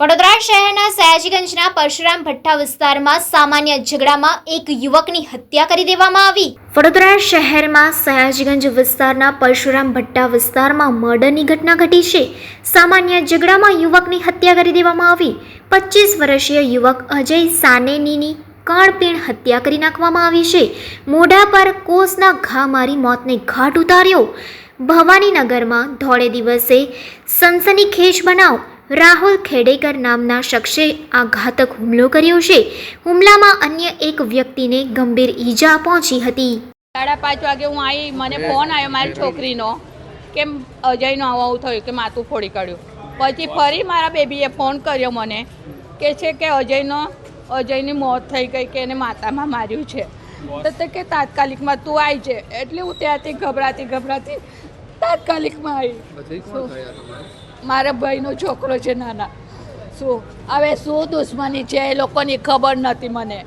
વડોદરા શહેરના સયાજીગંજના પરશુરામ ભઠ્ઠા વિસ્તારમાં સામાન્ય ઝઘડામાં એક યુવકની હત્યા કરી દેવામાં આવી. વડોદરા શહેરમાં સયાજીગંજ વિસ્તારના પરશુરામ ભઠ્ઠા વિસ્તારમાં મર્ડરની ઘટના ઘટી છે. સામાન્ય ઝઘડામાં યુવકની હત્યા કરી દેવામાં આવી. પચીસ વર્ષીય યુવક અજય સાનેનીની કાણપીણ હત્યા કરી નાખવામાં આવી છે. મોઢા પર કોસના ઘા મારી મોતને ઘાટ ઉતાર્યો. ભવાનીનગરમાં ધોળે દિવસે સનસનીખેજ બનાવ રાહુલ ખેડેકર નામના શખ્સે આ ઘાતક હુમલો કર્યો છે. હુમલામાં અન્ય એક વ્યક્તિને ગંભીર ઈજા પહોંચી હતી. સાડા પાંચ વાગે હું આવી મને ફોન આવ્યો મારી છોકરીનો કે અજયનો આવું આવું થયું કે માથું ફોડી કાઢ્યું. પછી ફરી મારા બેબીએ ફોન કર્યો મને કે છે કે અજયનો અજયની મોત થઈ ગઈ કે એને માતામાં માર્યું છે. તો કે તાત્કાલિકમાં તું આવી છે એટલે હું ત્યાંથી ગભરાતી ગભરાતી તાત્કાલિકમાં આવી? મારા ભાઈનો છોકરો છે નાના. શું? હવે શું દુશ્મની છે એ લોકોની ખબર નથી મને.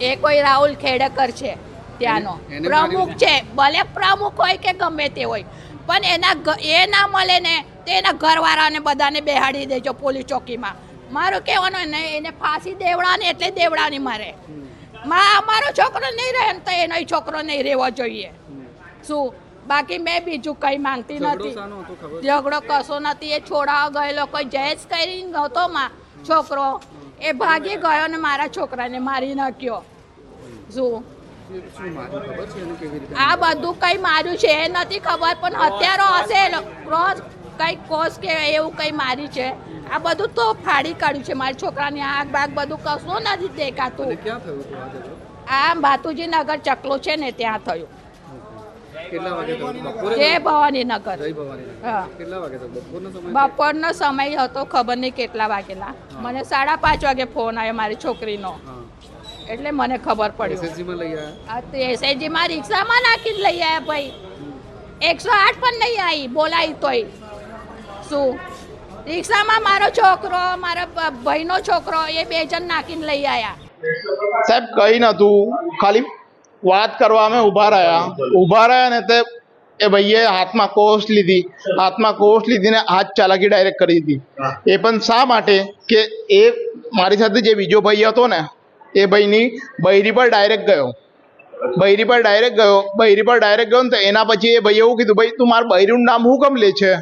એ કોઈ રાહુલ ખેડકર છે ત્યાંનો. પ્રમુખ છે? ભલે પ્રમુખ હોય કે ગમે તે હોય. પણ એના એ ના મળે ને તો એના ઘરવાળાને બધાને બેહાડી દેજો પોલીસ ચોકીમાં. મારું કહેવાનું ને એને ફાંસી દેવડાને એટલે દેવડાની મારે. મા મારો છોકરો નહીં રહે તો એનો છોકરો નહીં રહેવો જોઈએ. શું? બાકી મેં બીજું કંઈ માંગતી નથી? ઝઘડો કશો નથી. એ છોડાવા ગયેલો કોઈ જયેશ કરી નહોતો માં છોકરો. એ ભાગી ગયો ને મારા છોકરાને મારી નાખ્યો. રીતે આ બધું કંઈ માર્યું છે એ નથી ખબર પણ હત્યારો હશે ક્રોસ કંઈ કોસ કે એવું કંઈ મારી છે. આ બધું તો ફાડી કાઢ્યું છે મારા છોકરાની આગ બાગ બધું કશું નથી દેખાતું. આ ભાતુજી નગર ચકલો છે ને ત્યાં થયું. કેટલા વાગે બપોરે? જય ભવાનીનગર. જય ભવાની કેટલા વાગે બપોરનો સમય બપોરનો સમય હતો ખબર નહીં કેટલા વાગેલા. મને સાડા પાંચ વાગે ફોન આવ્યો મારી છોકરીનો. એટલે મને ખબર પડ્યું. SSG માં લઈ આવ્યા? આ રિક્ષામાં નાખીને લઈ આવ્યા ભાઈ. એકસો આઠ પણ નહીં આવી બોલાવી તોય. શું? રિક્ષામાં મારો છોકરો મારા ભાઈનો છોકરો એ બે જણ નાખીને લઈ આવ્યા. સાહેબ કઈ નતું ખાલી વાત કરવા અમે ઊભા રહ્યા. ઊભા રહ્યા ને તે એ ભાઈએ હાથમાં કોષ લીધી. હાથમાં કોષ લીધીને હાથ ચાલાકી ડાયરેક્ટ કરી દીધી. એ પણ શા માટે? કે એ મારી સાથે જે બીજો ભાઈ હતો ને એ ભાઈની બૈરી પર ડાયરેક્ટ ગયો. બૈરી પર ડાયરેક્ટ ગયો. બૈરી પર ડાયરેક્ટ ગયો ને તો એના પછી એ ભાઈએ એવું કીધું ભાઈ તું મારા બૈરીનું નામ હું કેમ લે છે?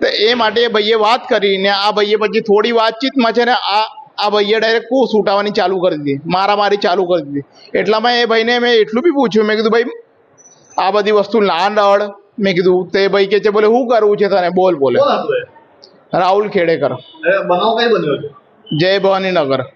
તો એ માટે એ ભાઈએ વાત કરી ને આ ભાઈએ પછી થોડી વાતચીતમાં છે ને આ આ ભાઈએ ડાયરેક્ટ કૂસ ઉઠાવવાની ચાલુ કરી દીધી. મારામારી ચાલુ કરી દીધી. એટલામાં એ ભાઈને મેં એટલું બી પૂછ્યું. મેં કીધું ભાઈ આ બધી વસ્તુ ના નડ મેં કીધું તે ભાઈ કે છે બોલે શું કરવું છે તને? બોલ બોલે? રાહુલ ખેડેકર. જય ભવાની નગર